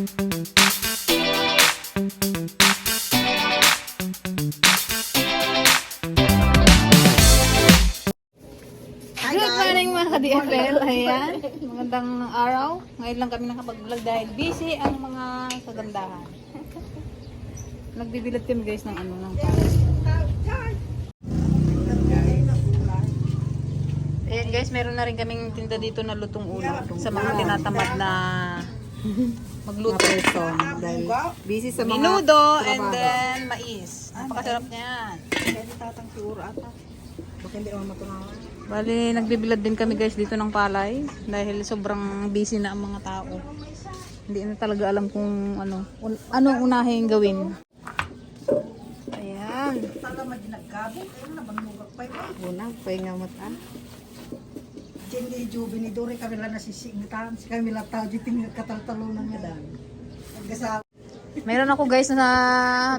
Good morning mga ka-DFL. Ayan, magandang araw. Ngayon lang kami nakapag-vlog dahil busy ang mga kagandahan. Nagbibilad kami guys ng ano ng Ayan guys, meron na rin kaming tinda dito na lutong ulo sa mga tinatamad na magluto. dahil busy sa mga Minudo and then mais. Napakasarap niyan. Kaya di tatang siguro ata. Baka hindi naman matunawan. Bali, nagbibilad din kami guys dito ng palay dahil sobrang busy na ang mga tao. Hindi na talaga alam kung ano, un- anong unahin gawin. Ayan. Tala man din nagkabot. Ayun na, banmugak pa yun. Unang, pahinga mo ta. Diyan di Jubi ni Dore kami lang nasisignitan. Si kami lang tao, di tingin kataltalunan niya dan. Nagkasama. Meron ako guys na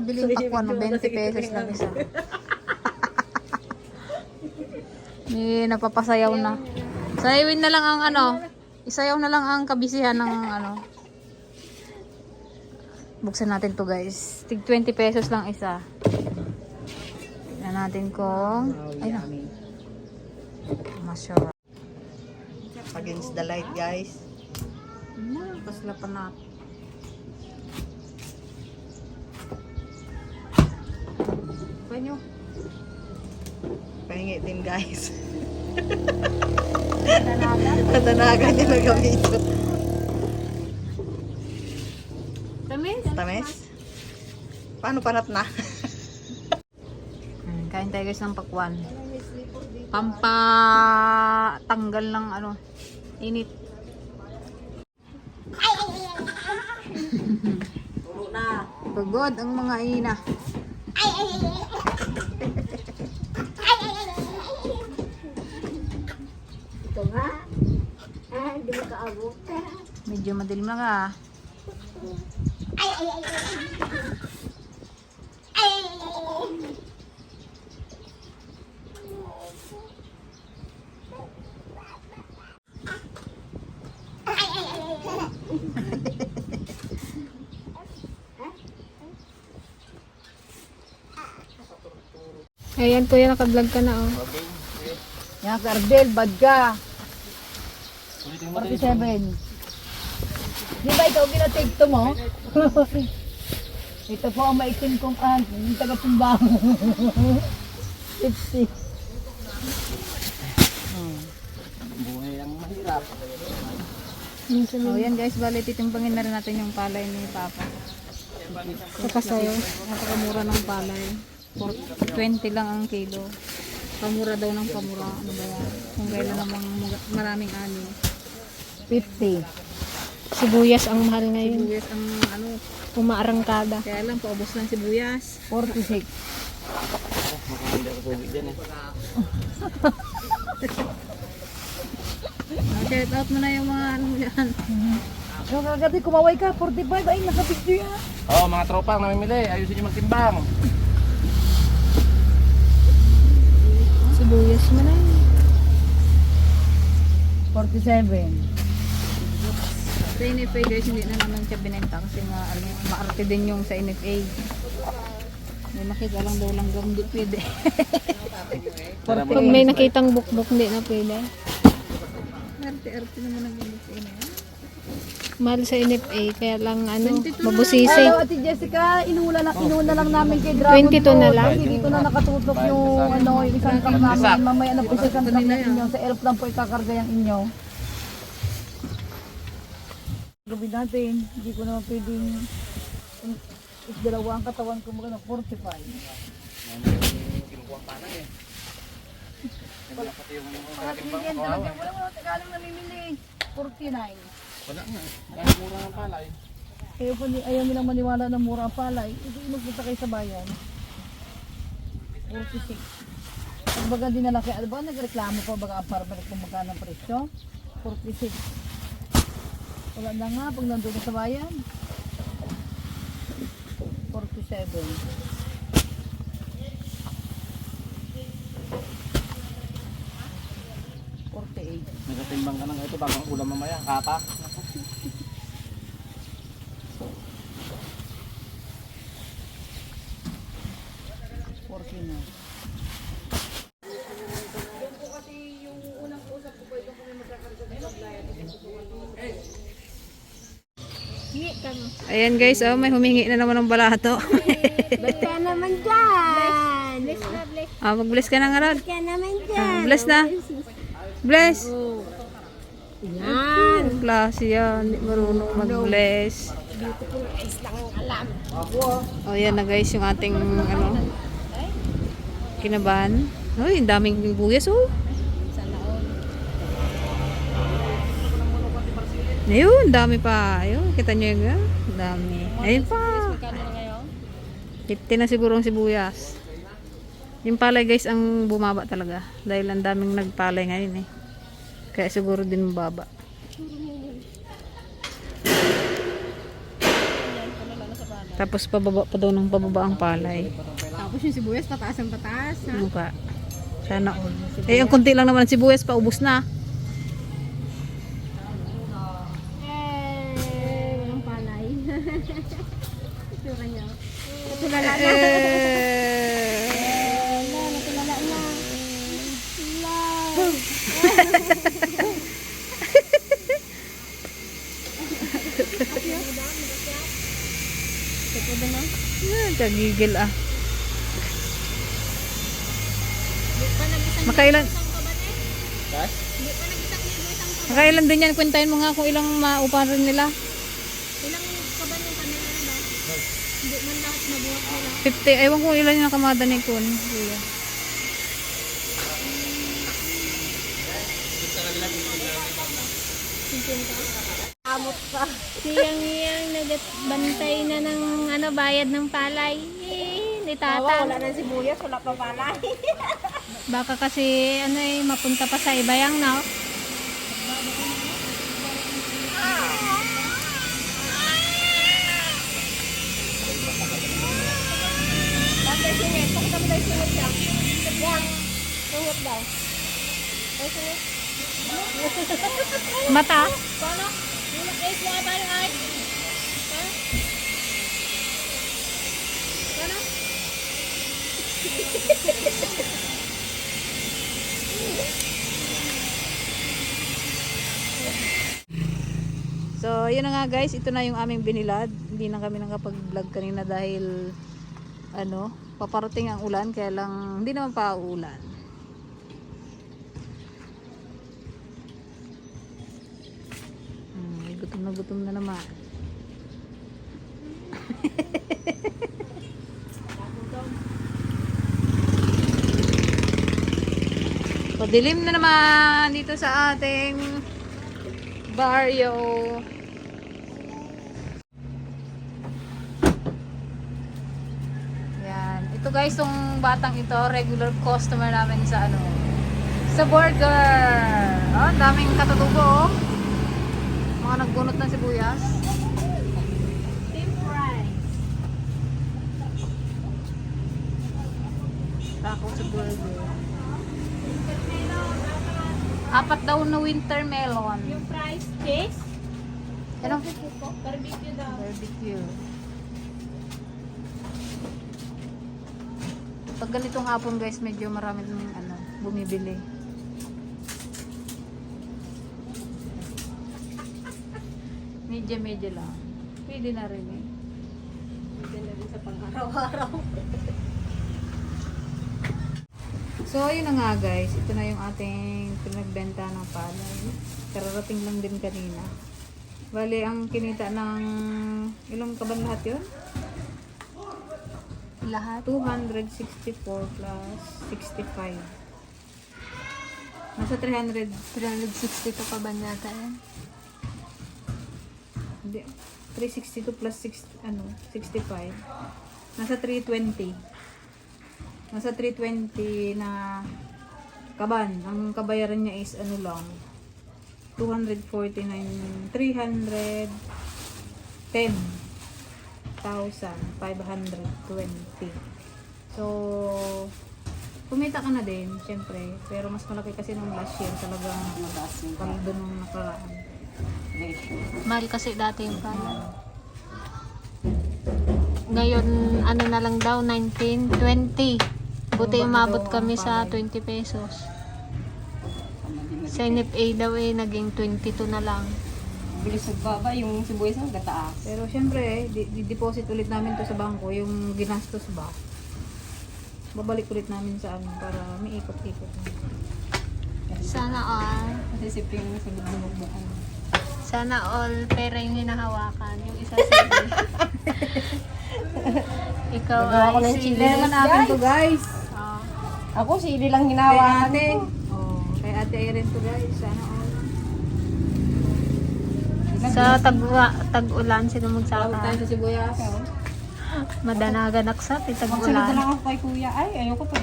bilhin pakwan, no, 20 pesos lang isa. May napapasayaw na. Sayawin na lang ang ano, isayaw na lang ang kabisihan ng ano. Buksan natin to guys. Tig 20 pesos lang isa. Tignan natin kung, ay na, masarap. Against the light, guys. Na, pasla pa natin. Panyo. Pahingi din, guys. Natanagan niya na gamito. Tamis? Tamis? Paano panat na? Kain tayo guys ng pakwan. Pampatanggal ng ano, init. Pagod ang mga ina. Ito nga. Ah, hindi mo kaabot. Medyo madilim na ka. Ay, ay, ay. Ay, ay, ay, ay. Ay, ay, ay, ay. Ayan kuya, naka-vlog ka na oh. Yan, Cardel, bad ka. 47. Di ba ikaw ginatake to mo? Ito po ang maitim kong an, yung taga-tumbang. 50. Oh, yan guys, bali titimbangin na rin natin yung palay ni Papa. Saka sa'yo, napakamura ng palay. For 20 lang ang kilo. Pamura daw ng pamura. Ano ba yan? Kung kailan namang mga- maraming ani. 50. Sibuyas ang mahal ngayon. Sibuyas ang ano, Umaarangkada. kaya lang paubos lang sibuyas. 46. Ah, shout out mo na yung mga ano yan. Yung kagati kumaway ka, 45. Ay, nakapicture yan. Oo, mga tropa ang namimili. Ayusin nyo magtimbang. Sibuyas mo na. 47. Sa NFA guys, hindi na naman siya binenta kasi nga alam mo, maarte din yung sa NFA. May makita lang daw lang hindi pwede. Pag may nakitang bukbok, hindi na pwede. Arte-arte naman ang ganito sa NFA. Mahal sa NFA, kaya lang ano, Hello, mabusisi. Ate Jessica. Inuna lang, inuna lang namin kay Dragon 22 na lang. Kasi dito na nakatutok yung, ano, yung isang truck namin. Mamaya na po sa isang truck na inyo. Sa elf lang po ikakarga yung inyo. Gabi natin, hindi ko naman pwedeng is dalawa ang katawan ko mga 45. Wala tingin, talagang wala wala Tagalog namimili. 49. Wala nga. Dahil mura ng palay. Kaya po ayaw nilang maniwala na mura ang palay. Ito yung magpunta kayo sa bayan. 46. Pag baga din na laki, ano ba nagreklamo pa baga ang farmer kung magkano ang presyo? 46. Wala na nga pag nandun sa bayan. 47. Magtimbang ka ng ito bagang ulam mamaya. Kaka. Porky na. Ayan guys, oh, may humingi na naman ng balato. Ba't ka naman dyan? Bless na, bless. Oh, mag-bless ka na nga ron. Bless ka naman dyan. Ah, bless na. Bless. Oh. Yan. Klase yan. Hindi marunong mag-bless. Beautiful eyes lang ang alam. Oh, yan na guys, yung ating ano, kinabahan. Uy, ang daming buyas oh. Ayun, dami pa. Ayun, kita nyo yun. ah. Dami. Ayun pa. 50 na siguro ang sibuyas. Yung palay guys ang bumaba talaga. Dahil ang daming nagpalay ngayon eh. Kaya siguro din mababa. Tapos pababa pa daw ng pababa ang palay. Tapos yung sibuyas, pataas ang pataas. Ha? Ano ka? Sana all. Eh, ang konti lang naman ang sibuyas pa, ubos na. Eh, walang palay. Itsura niya. Eh, Wala, natulala na. ah, kagigil ah. Makailan? Makailan din yan, kwentahin mo nga kung ilang maupan rin nila. Ilang kaban yung kanila na ba? Hindi man lahat mabuhat nila. 50, ewan ko ilan yung nakamada ni Kun. Kuya. Siyang yang nagbantay na ng ano bayad ng palay. Eh, ni tata. Wala na sibuyas, wala pa palay. Baka kasi ano eh mapunta pa sa iba yang no. Bakit singit? Tayo singit siya? Yan. Singit daw. Ay, singit. Mata. Paano? Eight mo ay? Paano? So, yun na nga guys, ito na yung aming binilad. Hindi na kami nakapag-vlog kanina dahil ano, paparating ang ulan kaya lang hindi naman pa uulan. Gutom na naman. Padilim na naman dito sa ating barrio. Yan. Ito guys, yung batang ito, regular customer namin sa ano, sa burger. Oh, daming katutubo oh. Mga nagbunot ng sibuyas. Taco sa burger. Apat daw na winter melon. Yung fries, cheese. Ano? Barbecue daw. Barbecue. Pag ganitong hapon guys, medyo marami ng ano, bumibili. Medyo medyo lang. Pwede na rin eh. Pwede na rin sa pang-araw-araw. So, ayun na nga guys. Ito na yung ating pinagbenta ng palay. Kararating lang din kanina. Bali, ang kinita ng ilang kaban lahat yun? Lahat? 264 plus 65. Nasa 300. 362 pa ba yata yan? Hindi. 362 plus 6, ano, 65. Nasa 320. Nasa 320 na kaban. Ang kabayaran niya is ano lang. 249, 310,520. So, kumita ka na din, syempre. Pero mas malaki kasi nung last year talagang paldo nung nakaraan. Mahal kasi dati yung palay. Ngayon, ano na lang daw, 19, 20. Buti umabot kami sa 20 pesos. Sa NFA daw eh, naging 22 na lang. bilis nagbaba, yung sibuyas ng gataas. Pero syempre, di- di-deposit ulit namin to sa bangko, yung ginastos ba. Babalik ulit namin sa ano para may ikot-ikot. Sana all. Kasi sip yung sa ano. Sana all pera yung hinahawakan. Yung isa sige. Ikaw Nagawa ko ay ng sige. chili. Naman akin to guys. Oh. Ako, sili lang Kay hinawakan ate. ko. Oh, kay ate Irene to guys. Sana all. Sa tag tag-ulan, sino Tawag tayo magsaka? sa sibuyas. Madanagan aksat, eh, Magsunod na tag-ulan. lang ako kay kuya. Ay, ayoko to.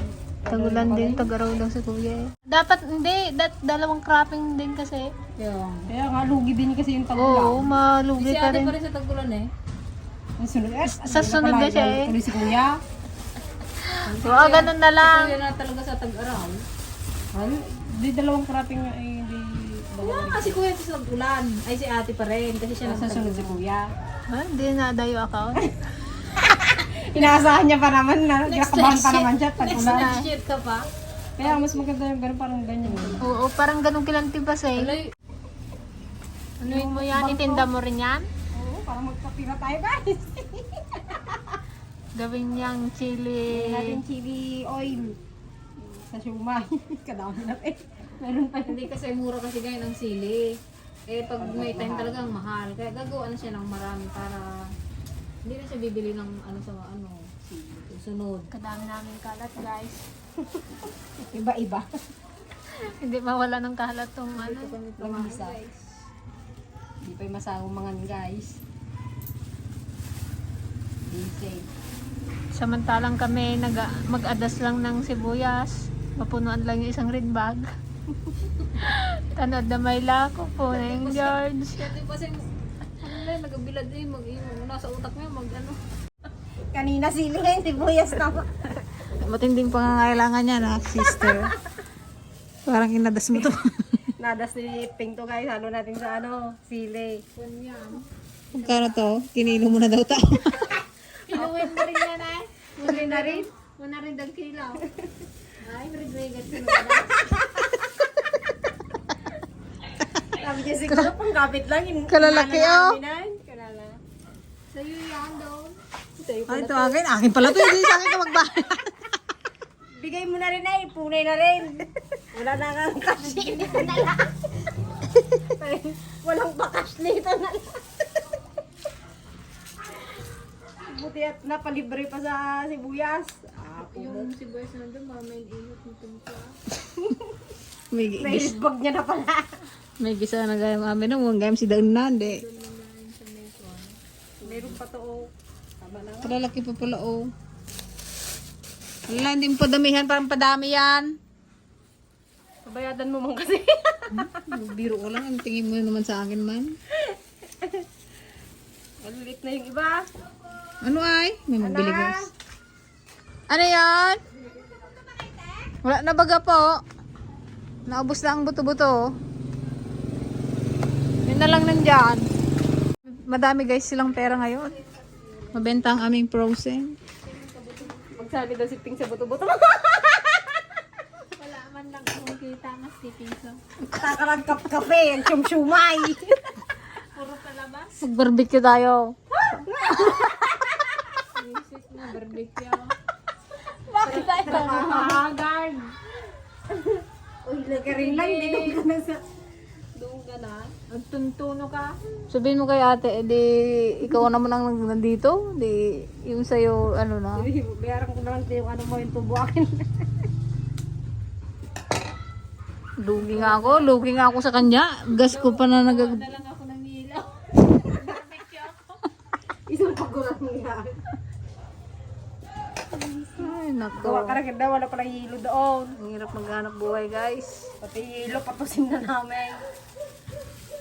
Tag-ulan din, tag-araw daw si kuya. eh. Dapat, hindi, dat, dalawang cropping din kasi. Yung. Kaya nga, lugi din kasi yung Oo, tagulang. malugi ka ate rin. pa rin sa tagbulan eh. Ang sunod, eh, Sa sunod na siya eh. Tuloy si kuya. Oo, ganun na lang. Kaya na talaga sa tag-araw. Ano? Di dalawang cropping nga eh, di... Wala kasi kuya sa tag-ulan. Ay si ate pa rin. Kasi siya Sa sunod si kuya. Ha? Hindi na dayo account. Inaasahan niya pa naman na, kinakabahan pa naman siya, Next tag-ulan. next year ka pa. Kaya mas maganda yung ganun, parang ganyan. Oo, parang ganun kilantibas eh. Alay, Anuin mo yan, itinda mo rin yan. Oo, parang magkapira tayo guys. Gawin niyang chili. natin chili oil sa shumay. Kadami na eh. Meron pa hindi kasi mura kasi ganyan ang sili. Eh pag may time talagang mahal. Kaya gagawa na siya ng marami para hindi na siya bibili ng ano sa ano. Sunod. Kadami namin kalat, guys. iba-iba. Hindi mawala ng kalat tong ano. Lamisa. Hindi pa yung masawang mga guys. Be safe. Samantalang kami mag-adas lang ng sibuyas. Mapunuan lang yung isang red bag. Tanod na may lako po na yung George. Kasi kasi ano na nagabilad na yung nasa utak mo mag ano. Kanina sili ngayon, sibuyas na. Matinding pangangailangan niya na, sister. Parang inadas mo to. Nadas ni Ping to guys, halo natin sa ano, sili. Magkano to? Kinilo mo na daw tao. Pinuwin mo rin yan eh. Huli na rin. Muna rin dag kilaw. Ay, regret ko Sabi niya siguro pang kapit lang. Kalalaki, oh. Sa'yo yan daw. Sa'yo Ay, ito akin. Akin pala to. Hindi sa akin ka magbahay. Bigay mo na rin ay, punay na rin. Wala na nga ang cash dito na lang. Ay, Walang bakash dito na lang. Buti at napalibre pa sa sibuyas. Ah, Yung sibuyas na doon, mamay init ng tumpla. May, may bag niya na pala. may gisa na gayam amin nung mga gayam si Daun na. Hindi. Meron pa to. oh. Tama na. Kalalaki pa pala, oh. Wala, hindi mo padamihan. Parang padami yan. Pabayadan mo mong kasi. Biro ko lang. Ang tingin mo naman sa akin man. Malulit na yung iba. Ano ay? May magbili guys. Ano yan? Wala na baga po. Naubos na ang buto-buto. Yun na lang nandyan. Madami guys silang pera ngayon. Mabenta ang aming frozen. Magsabi daw si Ping sa buto-buto. Wala man lang akong kita, mas piso. Kakaragkap kape, ang siyum-siyumay. Puro palabas. Mag-barbecue tayo. Isis na barbecue. Bakit tayo nakahagard? Uy, lagaring lang, dinong ka na sa... Doon ka. Sabihin mo kay ate, edi ikaw naman ang nandito. Di yung sa'yo, ano na. Bayaran ko na lang yung ano mo, yung tubo akin. Lugi nga ako. Lugi nga ako sa kanya. Gas ko pa na nag... lang ako ng ilaw. Isang pagurang yan. Ay, nako. Gawa ka rin daw, wala palang hilo doon. Ang hirap maghanap buhay, guys. Pati hilo, patusin na namin.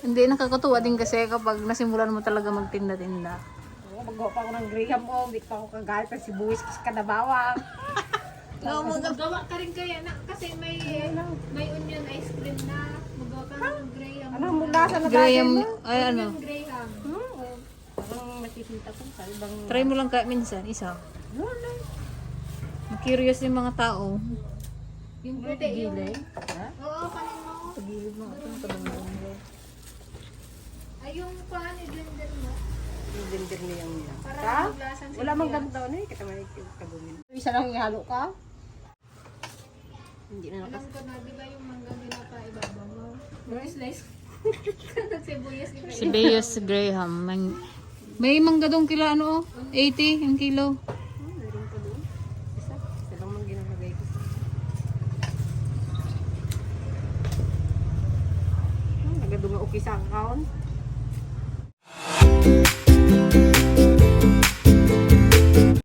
Hindi, nakakatuwa din kasi kapag nasimulan mo talaga magtinda-tinda. Oo, Magawa pa ako ng graham mo, hindi pa ako kagalit ng sibuyas kasi kadabawang. Gawa ka rin kaya na, kasi may may onion ice cream na. Magawa ka ng graham. Ano, mula sa nabagay Graham, mo? ay ano. Graham. Hmm, Parang makikita ko sa ibang... Try mo lang kaya minsan, isa. Curious yung mga tao. Yung puti yung... Oo, kanin mo. Pagilid mo. Ito ang tabang Ay, yung kuhan, i-blender mo. I-blender mo yung yun. Para ka? maglasan Wala mang ganito na eh. Kita may kabumin. Isa lang ihalo ka. Hindi na nakas. Alam ko na, di ba yung mangga ginapaibabaw mo? Ano yung slice. Sibuyas ni Sibuyas Graham. May mangga dong kilo ano oh. 80 yung kilo.